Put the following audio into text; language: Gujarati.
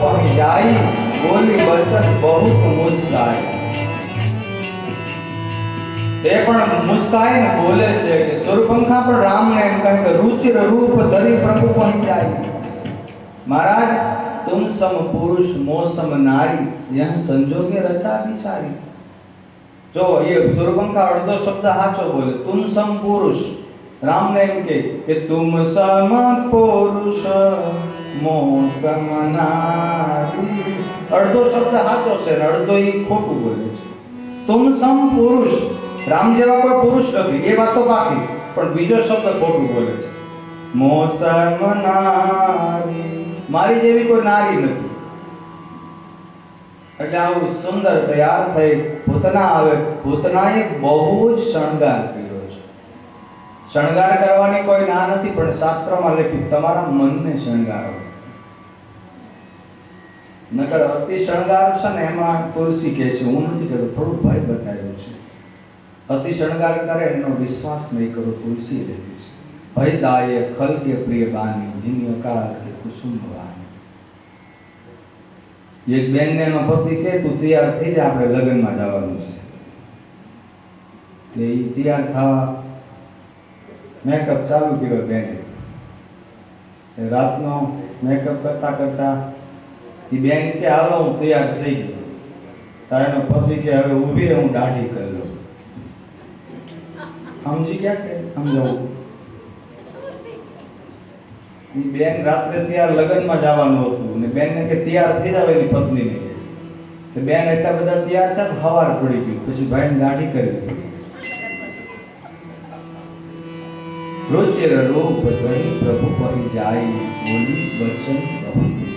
પહી જાય બોલી વચન બહુ મુસ્કાય એ પણ મુસ્કાય ને બોલે છે કે સુરપંખા પણ રામને એમ કહે કે રુચિર રૂપ ધરી પ્રભુ પહી જાય महाराज तुम सम पुरुष मौसम नारी यह संजोगे रचा बिचारी જો એ સુરપંખા અડધો શબ્દ સાચો બોલે તુમ સમ પુરુષ રામને એમ કે કે તુમ સમ પુરુષ મોસમ નારી અડધો શબ્દ સાચો છે અડધો એ ખોટું બોલે છે. તુમ સમ પુરુષ. રામ જેવા કોઈ પુરુષ નથી, એ વાત તો બાકી પણ બીજો શબ્દ ખોટું બોલે છે. મોસમ નારી મારી જેવી કોઈ નારી નથી. એટલે આવું સુંદર તૈયાર થઈ, ભૂતના આવે પૂતનાએ બહુ જ શણગાર કર્યો. શણગાર કરવાની કોઈ ના નથી, પણ શાસ્ત્રમાં લખ્યું, તમારા મનને શણગારો. નકર અતિ શણગાર છે ને એમાં તુલસી કહે છે, હું નથી કહેતો થોડું ભય બતાવ્યું છે. અતિ શણગાર કરે એનો વિશ્વાસ નહીં કરો, તુલસી લખ્યું છે. ભયદાય ખલકે પ્રિય બાની, જીની અકાળ કે કુસુમ બાની. એક બેનને એનો પતિ કે તું તૈયાર થઈ જ, આપણે લગ્નમાં જવાનું છે. એ તૈયાર થવા મેકઅપ ચાલુ કર્યો બેને. રાતનો મેકઅપ કરતા કરતા એ બેન કે, હાલો, હું તૈયાર થઈ ગયો. તારે પતિ કે, હવે ઊભી રહે, હું દાઢી કરી લઉં. સમજી ગયા કે? સમજાવું? એ બેન રાત્રે તૈયાર લગ્નમાં જવાનું હતું ને બેનને કે, તૈયાર થઈ જાવ એની પત્નીને. બેન એટલા બધા તૈયાર છે હવાર પડી ગયું પછી ભાઈને દાઢી કરી દીધી રુચિર રૂપ ધરી પ્રભુ પહી જાય બોલી વચન બહુ